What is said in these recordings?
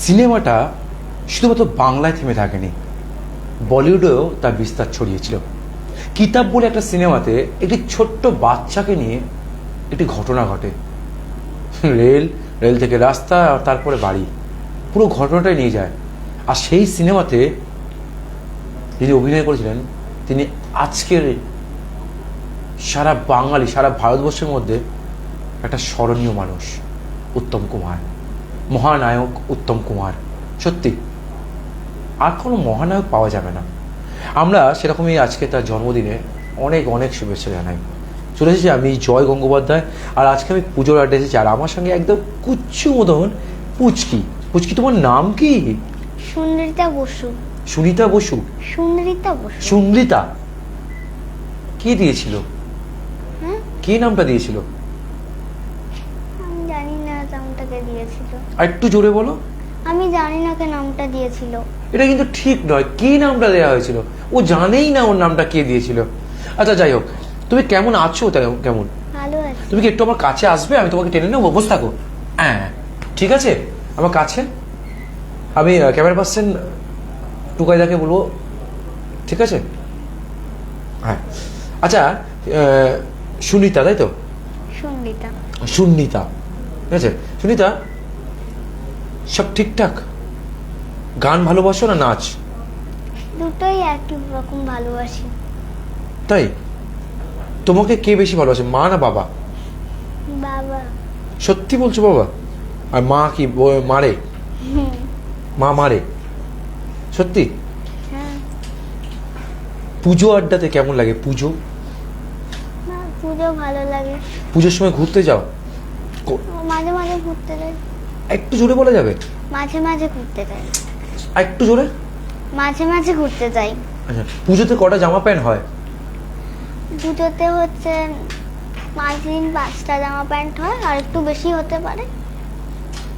সিনেমাটা শুধুমাত্র বাংলায় থেমে থাকেনি। বলিউডেও তার বিস্তার ছড়িয়েছিল। কিতাব বলে একটা সিনেমাতে একটি ছোট্ট বাচ্চাকে নিয়ে একটি ঘটনা ঘটে। রেল রেল থেকে রাস্তা আর তারপরে বাড়ি। পুরো ঘটনাটাই নিয়ে যায়। আর সেই সিনেমাতে যিনি অভিনয় করেছিলেন, তিনি আজকের সারা বাঙালি, সারা ভারতবর্ষের মধ্যে একটা স্মরণীয় মানুষ, উত্তম কুমার। মহানায়ক উত্তম কুমার। সত্যি আর কোনো মহানায়ক পাওয়া যাবে না। আমরা সেরকমই আজকে তার জন্মদিনে অনেক অনেক শুভেচ্ছা জানাই। চলে এসেছি আমি জয় গঙ্গোপাধ্যায় আর আজকে আমি পুজোর আড্ডা এসেছি আর আমার সঙ্গে একদম কুচ্ছু মতন পুচকি। পুচকি তোমার নাম কি? সুন্দরিতা বসু। সুনিতা বসু? সুন্দরিতা বসু। সুন্দরিতা। কে দিয়েছিল? হ্যাঁ কে নামটা দিয়েছিল আমি জানি না নামটাকে দিয়েছিল। আর একটু জোরে বলো। আমি জানি না কে নামটা দিয়েছিল। এটা কিন্তু ঠিক নয় কি নামটা দেওয়া হয়েছিল? ও জানেই না ওর নামটা কে দিয়েছিল। আচ্ছা যাই হোক তুমি কেমন আছো? কেমন? ভালো আছে। তুমি কি একটু আমার কাছে আসবে? আমি তোমাকে টেনে নেব বসে থাকো। হ্যাঁ ঠিক আছে? আমার কাছে? আমি ক্যামেরা পার্সন টুকাইদাকে বলব। ঠিক আছে? হ্যাঁ। আচ্ছা সুনিতা তাই তো? সুন্দরিতা সুনিতা। ঠিক আছে? সুনিতা সব ঠিকঠাক? গান ভালোবাসো না নাচ? দুটোই একই রকম ভালোবাসি। তাই? তোমাকে কে বেশি ভালোবাসে মা না বাবা? বাবা। সত্যি বলছো বাবা? আর মা কি ব- মারে? মা মারে? সত্যি? হ্যাঁ। পুজো আড্ডাতে কেমন লাগে? পুজো? পুজো ভালো লাগে। পুজোর সময় ঘুরতে যাও? মাঝে মাঝে ঘুরতে যাই। একটু জোরে বলা যাবে? মাঝে মাঝে ঘুরতে যাই। আর একটু জোরে? মাঝে মাঝে ঘুরতে যাই। আচ্ছা পুজোতে কটা জামা প্যান্ট হয়? পুজোতে হচ্ছে পাঁচ দিন পাঁচটা জামা প্যান্ট হয় আর একটু বেশি হতে পারে।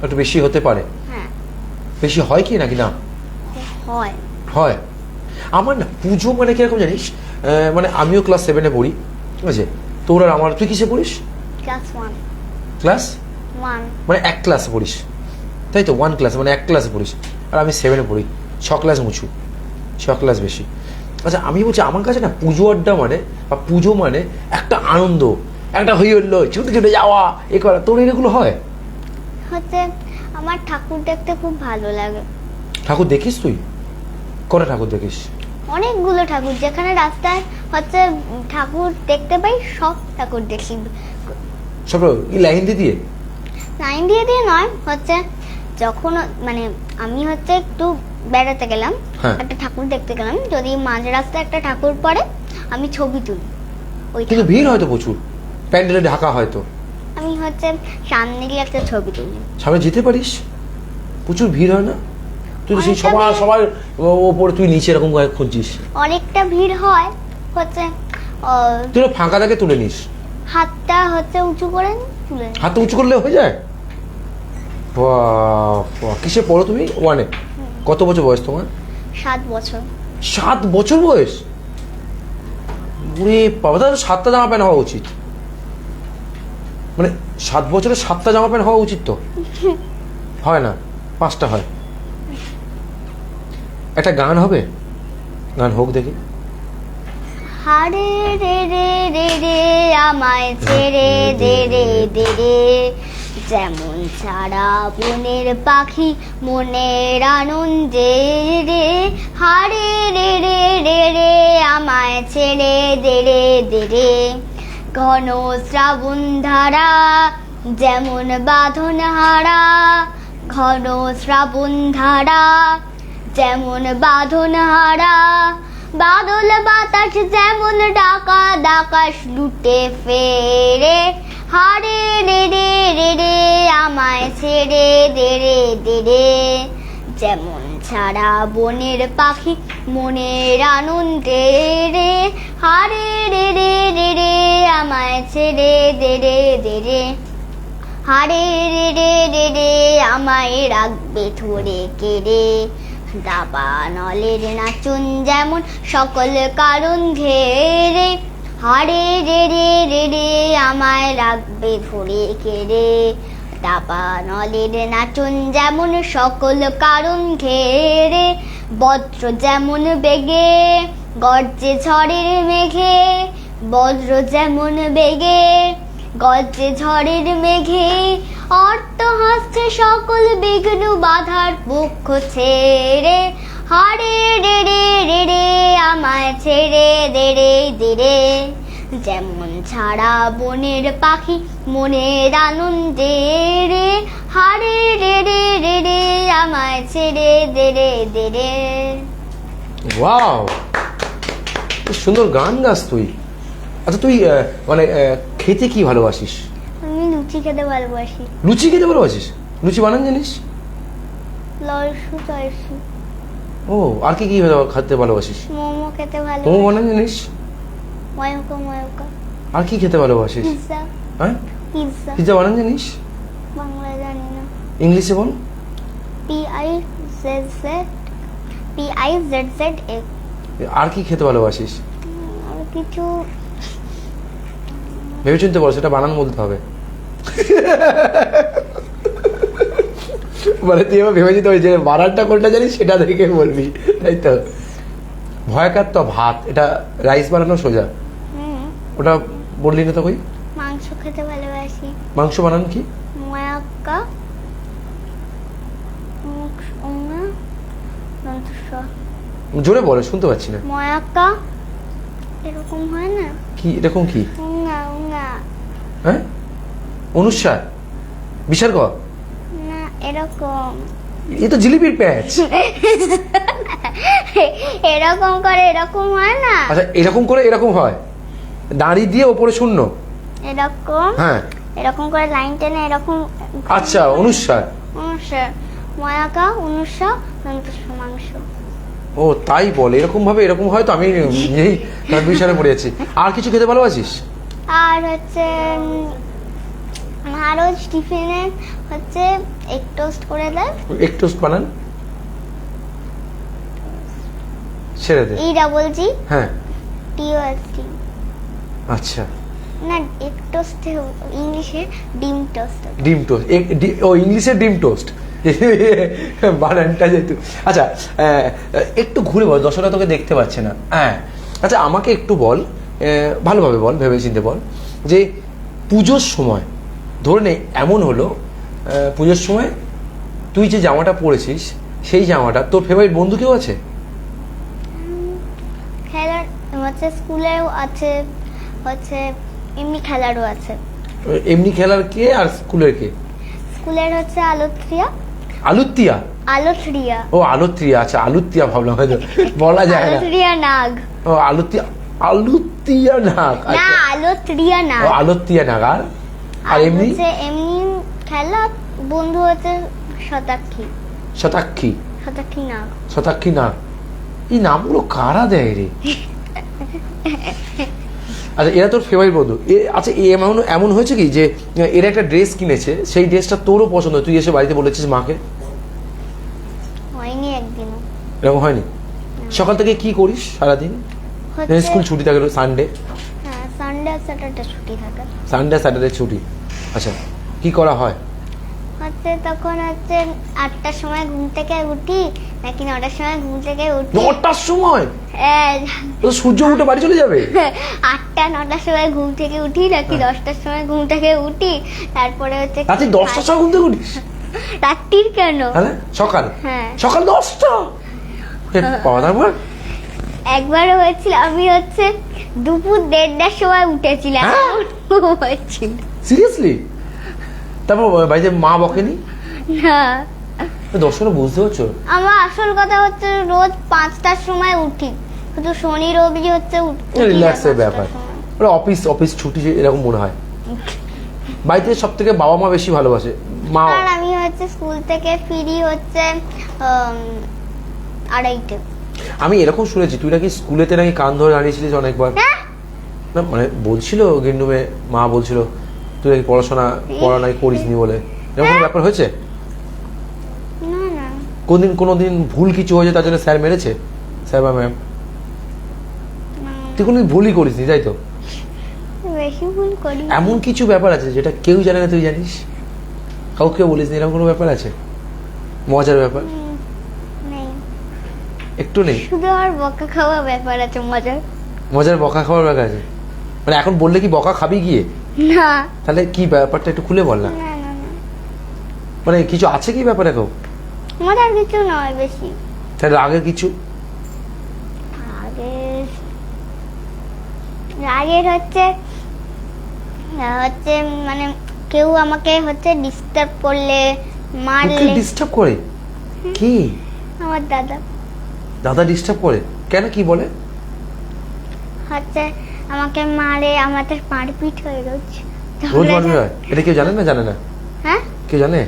একটু বেশি হতে পারে? হ্যাঁ। বেশি হয় কি নাকি না? হয়। হয়। আমার না পুজো মানে কীরকম জানিস? মানে আমিও ক্লাস সেভেনে পড়ি ঠিক আছে? তোর আর আমার তুই কিসে পড়িস? ক্লাস ওয়ান ক্লাস ওয়ান মানে এক ক্লাসে পড়িস। তাই তো ওয়ান ক্লাস মানে এক ক্লাসে পড়িস। আর আমি সেভেনে পড়ি। ছ ক্লাস মুছু। ছ ক্লাস বেশি। আচ্ছা আমি বলছি আমার কাছে না পুজো আড্ডা মানে বা পুজো মানে একটা আনন্দ একটা হই হল্লো ছুটে ছুটে যাওয়া এ করা। তোর এগুলো হয়? হচ্ছে আমার ঠাকুর দেখতে খুব ভালো লাগে। ঠাকুর দেখিস তুই? কটা ঠাকুর দেখিস? অনেকগুলো ঠাকুর। যেখানে রাস্তায় হচ্ছে ঠাকুর দেখতে পাই সব ঠাকুর দেখি। সব কি লাইন দিয়ে দিয়ে? লাইন দিয়ে দিয়ে নয় হচ্ছে যখন মানে আমি হচ্ছে একটু বেড়াতে গেলাম হ্যাঁ। একটা ঠাকুর দেখতে গেলাম যদি মাঝ রাস্তায় একটা ঠাকুর পড়ে আমি ছবি তুলি ওই কিন্তু ভিড় হয়তো প্রচুর প্যান্ডেলে ঢাকা হয়তো আমি হচ্ছে সামনে গিয়ে একটা ছবি তুলি সামনে যেতে পারিস প্রচুর ভিড় হয় না তুই সেই সবার। সবার ওপরে তুই নিচে এরকম করে খুঁজছিস অনেকটা ভিড় হয় হচ্ছে তুই ফাঁকা থাকে তুলে নিস হাতটা হচ্ছে উঁচু করে নি, তুলে নিই। হাত উঁচু করলে হয়ে যায়। কিসে পড়ো তুমি? ওয়ানে কত বছর বয়স তোমার? সাত বছর। সাত বছর বয়স? ওরে বাবা তাহলে সাতটা জামা প্যান্ট হওয়া উচিত। মানে সাত বছরে সাতটা জামা প্যান্ট হওয়া উচিত তো? হয় না পাঁচটা হয়। একটা গান হবে? গান হোক দেখি। হারে রে রে রে রে আমায় ছেড়ে দে রে দে রে। যেমন সারা বনের পাখি মনের আনন্দে রে, হারে রে রে রে রে, আমায় ছেড়ে দে রে দে রে। ঘন শ্রাবণ ধারা যেমন বাঁধন হারা, ঘন শ্রাবণ ধারা যেমন বাঁধন হারা। বাদল বাতাস যেমন ডাকা দাকাশ লুটে ফেরে হারে রে রে রে রে, আমায় ছেড়ে দে রে দে রে। যেমন ছাড়া বনের পাখি মনের আনন্দে রে। হারে রে রে রে রে, আমায় ছেড়ে দে রে দে রে। হারে রে রে রে রে, আমায় রাখবে ধরে কেড়ে দাবা নলের নাচুন যেমন সকল কারণ ঘেরে। হারে রে রে রে রে, আমায় রাখবে ধরে কেড়ে দাপা নলের নাচন যেমন সকল কারণ ঘেরে, বজ্র যেমন বেগে, গর্জে ঝড়ের মেঘে, বজ্র যেমন বেগে, গর্জে ঝড়ের মেঘে। অর্থ হাসছে সকল বিঘ্ন বাধার পক্ষ ছেড়ে হারে রে রে রে রে আমায় ছেড়ে দে রে দে রে যেমন ছাড়া বনের পাখি মনের আনন্দে রে। হারে রে রে রে রে আমায় ছেড়ে দে রে দে রে ওয়াও সুন্দর গান গাস তুই। আচ্ছা তুই মানে খেতে কি ভালোবাসিস? আমি লুচি খেতে ভালোবাসি। লুচি খেতে ভালোবাসিস? লুচি বানান জানিস? লসু টয়সু ও আর কি কি ভালো- খেতে ভালোবাসিস? মোমো খেতে মোমো ভালোবাসি বানান জানিস? ময়কা ময়কা। আর কি খেতে ভালোবাসিস? পিৎজা। হ্যাঁ? পিৎজা। পিৎজা বানান জানিস? বাংলা জানি না। ইংলিশে বল। P I Z Z P I Z Z A. আর কি খেতে ভালোবাসিস? আর কিছু। ভেবে চিনতে বল সেটা বানান বলতে হবে। মানে তুই এবার ভেবে চিনতে হবে যে বানানটা কোনটা জানিস? সেটা দেখে বলবি তাই তো? ভয়কার তো ভাত এটা রাইস বানানো সোজা। হুম, ওটা বললি না তো কই? মাংস খেতে ভালোবাসি। মাংস বানান কি? ময়াক্কা জোরে বলে শুনতে পাচ্ছি না। ময়াক্কা এরকম হয় না? কি এরকম কি? হ্যাঁ? অনুসার বিসর্গ না এরকম। এ তো জিলিপির প্যাচ। এরকম করে এরকম হয় না? আচ্ছা এরকম করে এরকম হয়। দাঁড়ি দিয়ে ওপরে শূন্য। এরকম? হ্যাঁ। এরকম করে লাইন টেনে এরকম আচ্ছা অনুসার। অনুসার। ময়াকা অনুসা দন্তস্ব মাংস ও তাই বলে। এরকম ভাবে এরকম হয় তো আমি নিজেই কনফিউশনে পড়ে যাচ্ছি। আর কিছু খেতে ভালোবাসিস? আর হচ্ছে মা টিফিনে হচ্ছে এক টোস্ট করে দেয় এক টোস্ট বানান। ছেড়ে দে। ই ডাবল জি হ্যাঁ। টিও এস টি আচ্ছা। না এক টোস্ট ইংলিশে ডিম টোস্ট ডিম টোস্ট ও ইংলিশে ডিম টোস্ট বানানটা যেহেতু আচ্ছা একটু ঘুরে বল দর্শকরা তোকে দেখতে পাচ্ছে না। হ্যাঁ। আচ্ছা আমাকে একটু বল ভালোভাবে বল ভেবে চিনতে বল যে পুজোর সময় ধরে নে এমন হলো পুজোর সময় তুই যে জামাটা পরেছিস সেই জামাটা তোর ফেভারিট বন্ধু কেউ আছে? খেলার হচ্ছে স্কুলেও আছে হচ্ছে এমনি খেলারও আছে। এমনি খেলার কে আর স্কুলের কে? স্কুলের হচ্ছে আলোত্রিয়া আলুত্তিয়া আলোত্রিয়া ও আলুত্রিয়া আচ্ছা আলুত্তিয়া ভাবলাম হয়তো বলা যায় না। আলোত্রিয়া নাগ। ও আলুত্তিয়া আলুত্তিয়া নাক না আচ্ছা আলোত্রিয়া নাগ। ও আর? আর আর এমনি? এমনি খেলা বন্ধু হচ্ছে শতাক্ষী। শতাক্ষী? শতাক্ষী নাগ। শতাক্ষী নাক এই নামগুলো কারা দেয় রে? আচ্ছা এরা তোর ফেভারিট বন্ধু। এ আচ্ছা এ এমন এমন হয়েছে কি যে এরা একটা ড্রেস কিনেছে সেই ড্রেসটা তোরও পছন্দ তুই এসে বাড়িতে বলেছিস মাকে? হয়নি একদিনও। এরকম হয়নি? সকাল থেকে কি করিস সারাদিন? স্কুল ছুটি থাকে সানডে হ্যাঁ সানডে স্যাটারডে ছুটি থাকে। সানডে স্যাটারডে ছুটি। আচ্ছা কি করা হয়? হচ্ছে তখন হচ্ছে আটটার সময় ঘুম থেকে উঠি নাকি নটার সময় ঘুম থেকে উঠি। নটার সময়? হ্যাঁ, তো সূর্য উঠে বাড়ি চলে যাবে? আটটা নটার সময় ঘুম থেকে উঠি নাকি হ্যাঁ। দশটার সময় ঘুম থেকে উঠি তারপরে হচ্ছে রাতে দশটার সময় ঘুম থেকে উঠিস? রাত্রির কেন? হ্যাঁ সকাল। হ্যাঁ। সকাল দশটা? এ বাবা একবার হয়েছিল আমি হচ্ছে দুপুর দেড়টার সময় উঠেছিলাম। হ্যাঁ? হয়েছিল। সিরিয়াসলি তারপর বাড়িতে মা বকেনি? না। দর্শকরা বুঝতে পারছ? আমার আসল কথা হচ্ছে রোজ পাঁচটার সময় উঠি। শুধু শনি রবি হচ্ছে রিল্যাক্সের ব্যাপার। ওরা অফিস অফিস ছুটি এরকম মনে হয়। বাড়িতে সব থেকে বাবা মা বেশি ভালোবাসে মা আর আমি হচ্ছে স্কুল থেকে ফিরি হচ্ছে আড়াইটে। আমি এরকম শুনেছি তুই নাকি স্কুলেতে নাকি কান ধরে দাঁড়িয়েছিলিস অনেকবার? হ্যাঁ। না মানে বলছিল গিন্ডুমে মা বলছিল তুই নাকি পড়াশোনা পড়া নাই করিসনি বলে। এরকম কোনো ব্যাপার হয়েছে? কোনদিন কোনোদিন ভুল কিছু হয়েছে তার জন্য স্যার মেরেছে? স্যার বা ম্যাম? তুই কোনোদিন ভুলই করিসনি তাই তো? এমন কিছু ব্যাপার আছে যেটা কেউ জানে না তুই জানিস? কাউকে বলিস নি এরকম কোনো ব্যাপার আছে? মজার ব্যাপার? একটু নেই? শুধু আর বকা খাওয়া ব্যাপার আছে মজার। মজার বকা খাওয়ার ব্যাপার আছে। মানে এখন বললে কি বকা খাবি গিয়ে? না। তাহলে কি ব্যাপারটা একটু খুলে বল না। মানে কিছু আছে কি ব্যাপারে কেউ? মজার কিছু নয় বেশি। তাহলে আগের কিছু। আগের আগের হচ্ছে হচ্ছে মানে কেউ আমাকে হচ্ছে ডিস্টার্ব করলে মারলে। ডিস্টার্ব করে? কি? আমার দাদা। দাদা ডিস্টার্ব করে? কেন কি বলে? হচ্ছে আমাকে মারে আমাদের মারপিট হয়ে রোজ রোজ যা- হয়। এটা কেউ জানে না? জানে না? হ্যাঁ? কেউ জানে?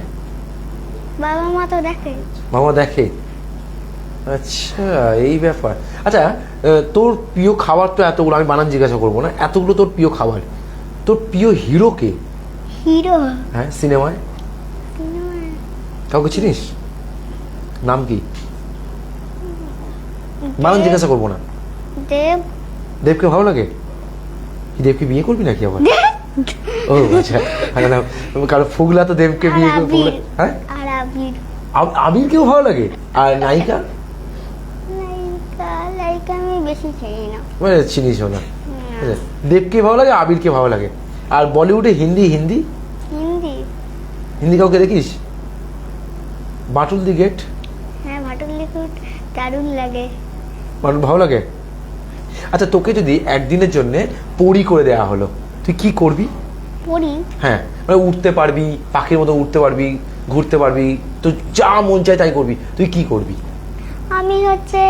বাবা মা তো দেখে। মামা দেখে। আচ্ছা এই ব্যাপার। আচ্ছা তোর প্রিয় খাবার তো এতগুলো আমি বানান জিজ্ঞাসা করব না। এতগুলো তোর প্রিয় খাবার। তোর প্রিয় হিরো কে? হিরো? হ্যাঁ সিনেমায়? কাউকে চিনিস? নাম কি? বানান জিজ্ঞাসা করব না। দেব। দেবকে ভালো লাগে? দেবকে বিয়ে করবি নাকি আবার? ও আচ্ছা। না, কারণ ফুগলা তো দেবকে বিয়ে আর করে ফুগলা আবির। হ্যাঁ? আর আবির আব- আবিরকেও ভালো লাগে। আর নায়িকা? মানে চিনিস না। না। দেবকে ভালো লাগে আবিরকে ভালো লাগে। আর বলিউডে হিন্দি হিন্দি? হিন্দি। কাউকে দেখিস? Batul the great? হ্যাঁ ভাটুল লিকুট দারুণ লাগে। বাটুল ভালো লাগে? আচ্ছা তোকে যদি একদিনের জন্য পরি করে দেওয়া হলো তুই কি করবি? পড়ি হ্যাঁ মানে উঠতে পারবি পাখির মতো উঠতে পারবি ঘুরতে পারবি তো যা মন চায় তাই করবি। তুই কি করবি? আমি হচ্ছে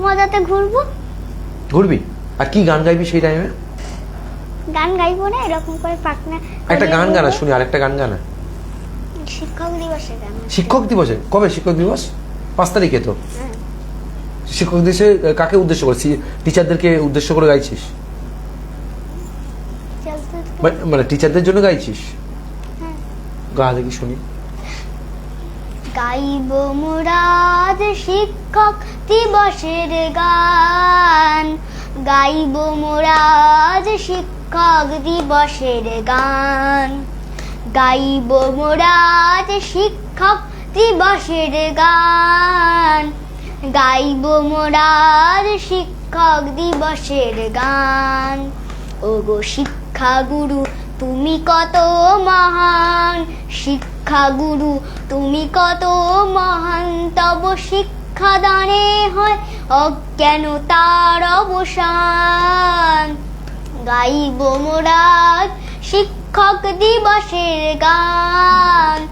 মজাতে ঘুরবো। ঘুরবি? আর কি গান গাইবি সেই টাইমে গান গাইবো না এরকম করে পাকনা একটা গান গানা। শুনি আরেকটা গান গানা। শিক্ষক দিবসে গান। শিক্ষক দিবসে? কবে শিক্ষক দিবস? পাঁচ তারিখে তো। হ্যাঁ। শিক্ষক দিবসে কাকে উদ্দেশ্য করে? টিচারদেরকে উদ্দেশ্য করে গাইছিস? মানে- মানে টিচারদের জন্য গাইছিস? হ্যাঁ। গা দেখি শুনি? গাইব মুরাদ শিক্ষক দিবসের গান। গাইব মুরাদ শিক্ষক দিবসের গান। গাইব মুরাদ শিক্ষক দিবসের গান। গাইব মোরার শিক্ষক দিবসের গান। ও গো শিক্ষা গুরু তুমি কত মহান। শিক্ষা গুরু তুমি কত মহান। তব শিক্ষা দানে হয় অজ্ঞান তার অবসান। গাইব মোরার শিক্ষক দিবসের গান।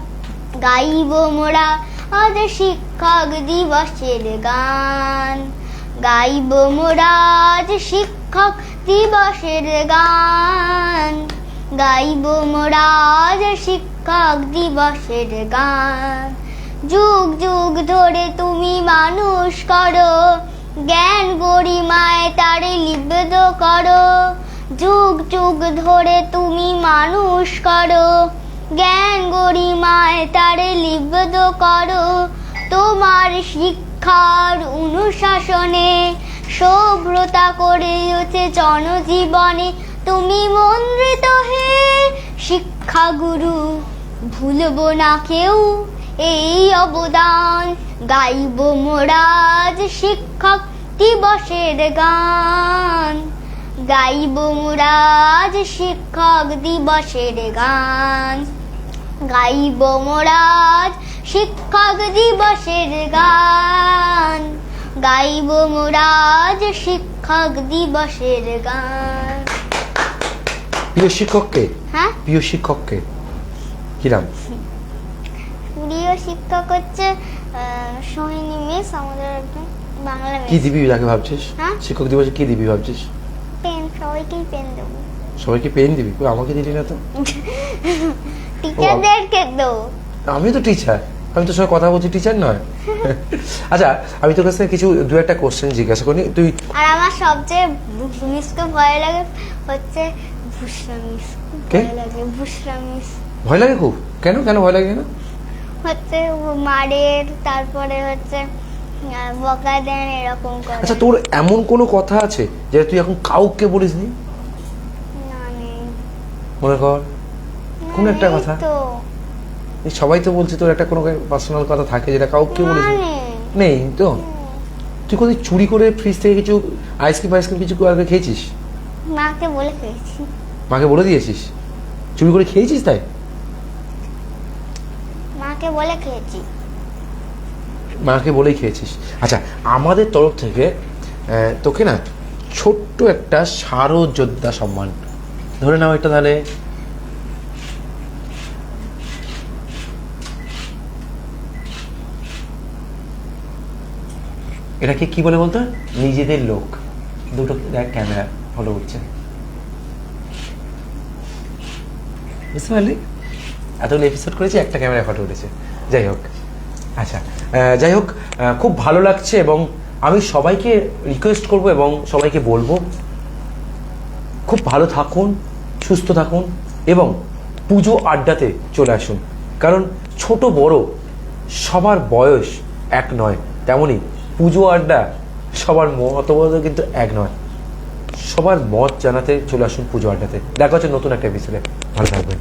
গাইব মোরা আজ শিক্ষক দিবসের গান। গাইব মোরাজ শিক্ষক দিবসের গান। গাইব মোরাজ শিক্ষক দিবসের গান। যুগ যুগ ধরে তুমি মানুষ করো। জ্ঞান গরিমায় তারে লিপ্ত করো। যুগ যুগ ধরে তুমি মানুষ করো। জ্ঞান গরিমায় তারে লিপ্ত করো। তোমার শিক্ষার অনুশাসনে সভ্রতা করে হচ্ছে জনজীবনে। তুমি মন্ত্রিত হে শিক্ষাগুরু, ভুলব না কেউ এই অবদান। গাইব মোরাজ শিক্ষক দিবসের গান। গাইব মোরাজ শিক্ষক দিবসের গান। গাইব মোরাজ শিক্ষক দিবসের গান। গাইব মোরাজ শিক্ষক দিবসের গান। প্রিয় শিক্ষককে হ্যাঁ? প্রিয় শিক্ষককে কি নাম? প্রিয় শিক্ষক হচ্ছে সোহিনী মিস আমাদের একজন বাংলা কি দিবি তাকে ভাবছিস? হ্যাঁ? শিক্ষক দিবসে কি দিবি ভাবছিস? পেন সবাইকেই পেন দেবো। সবাইকে পেন দিবি? আমাকে দিলি না তো? টিচারদেরকে দেবো আমি তো টিচার আমি তোর সঙ্গে কথা বলছি টিচার নয়। আচ্ছা আমি তোর কাছে কিছু দু একটা কোশ্চেন জিজ্ঞাসা করি। তুই আর আমার সবচেয়ে মিসকে ভয় লাগে হচ্ছে ভুসরা মিস? ভয় লাগে ভুসরা মিস ভয় লাগে খুব? কেন? কেন ভয় লাগে কেন? হচ্ছে ও মারের তারপরে হচ্ছে বকা দেন এরকম করে। আচ্ছা তোর এমন কোনো কথা আছে যেটা তুই এখন কাউকে বলিস নি? না নেই। মনে কর। কোন একটা কথা? তো। সবাই তো বলছে তোর একটা কোনো পার্সোনাল কথা থাকে যেটা কাউকে বলেছে। মানে? নেই তো। তুই কোথায় চুরি করে ফ্রিজ থেকে কিছু আইসক্রিম আইসক্রিম কিছু আগে খেয়েছিস? মাকে বলে খেয়েছি। মাকে বলে দিয়েছিস? চুরি করে খেয়েছিস তাই? মাকে বলে খেয়েছি। মাকে বলেই খেয়েছিস। আচ্ছা আমাদের তরফ থেকে তোকে না ছোট্ট একটা সারো যোদ্ধা সম্মান। ধরে নাও এটা তাহলে। এটাকে কি বলে বলতো? নিজেদের লোক। দুটো দেখ, ক্যামেরা ফলো করছে। বুঝতে পারলি? এতগুলো এপিসোড করেছি, একটা ক্যামেরা ফটো উঠেছে। যাই হোক আচ্ছা যাই হোক খুব ভালো লাগছে এবং আমি সবাইকে রিকোয়েস্ট করব এবং সবাইকে বলব, খুব ভালো থাকুন, সুস্থ থাকুন এবং পুজো আড্ডাতে চলে আসুন। কারণ ছোট বড় সবার বয়স এক নয় তেমনি পুজো আড্ডা সবার মতবোধ কিন্তু এক নয়। সবার মত জানাতে চলে আসুন পুজো আড্ডাতে। দেখা হচ্ছে নতুন একটা এপিসোডে ভালো থাকবেন।